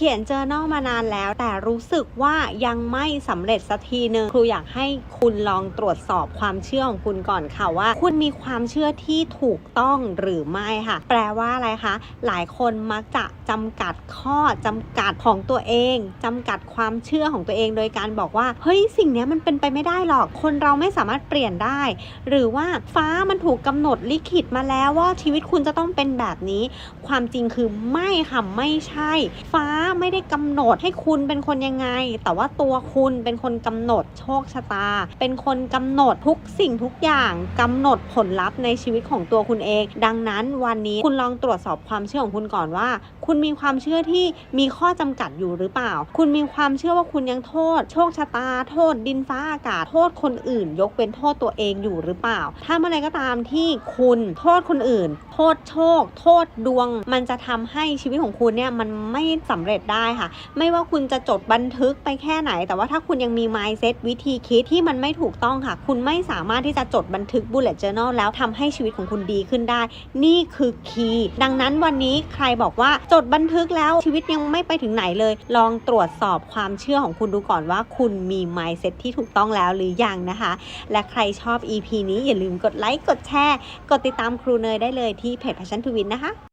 เขียน journal มานานแล้ว แต่รู้สึกว่ายังไม่สำเร็จสักทีหนึ่งครูอยากให้คุณลองตรวจสอบความเชื่อของคุณก่อนค่ะว่า คุณมีความเชื่อที่ถูกต้องหรือไม่ค่ะ แปลว่าอะไรคะ หลายคนมักจะจำกัดข้อจำกัดของตัวเองจำกัดความเชื่อของตัวเอง โดยการบอกว่าเฮ้ยสิ่งนี้มันเป็นไปไม่ได้หรอก คนเราไม่สามารถเปลี่ยนได้ หรือว่าฟ้ามันถูกกำหนดลิขิตมาแล้วว่าชีวิตคุณจะต้องเป็นแบบนี้ ความจริงคือไม่ค่ะไม่ใช่ ฟ้าไม่ได้กำหนดให้คุณเป็นคนยังไง แต่ว่าตัวคุณเป็นคนกำหนดโชคชะตา เป็นคนกำหนดทุกสิ่งทุกอย่างกำหนดผลลัพธ์ในชีวิตของตัวคุณเอง ดังนั้นวันนี้คุณลองตรวจสอบความเชื่อของคุณก่อนว่า คุณมีความเชื่อที่มีข้อจำกัดอยู่หรือเปล่า คุณมีความเชื่อว่าคุณยังโทษ โชคชะตา โทษดินฟ้าอากาศโทษคนอื่น ยกเป็นโทษตัวเองอยู่หรือเปล่า ถ้าเมื่อไรก็ตามที่คุณโทษคนอื่น โทษโชค โทษดวง มันจะทำให้ชีวิตของคุณเนี่ยมันไม่สำเร็จได้ค่ะ ไม่ว่าคุณจะจดบันทึกไปแค่ไหน แต่ว่าถ้าคุณยังมี mindset วิธีคิดที่มันไม่ถูกต้องค่ะ คุณไม่สามารถที่จะจดบันทึก bullet journal แล้วทำให้ชีวิตของคุณดีขึ้นได้ นี่คือคีย์ดังนั้นวันนี้ใครบอกว่าจดบันทึกแล้วชีวิตยังไม่ไปถึงไหนเลย ลองตรวจสอบความเชื่อของคุณดูก่อนว่าคุณมี mindset ที่ถูกต้องแล้วหรือยังนะคะ และใครชอบ EP นี้อย่าลืมกดไลค์กดแชร์กดติดตามครูเนยได้เลยที่เพจ Passion to Win นะคะ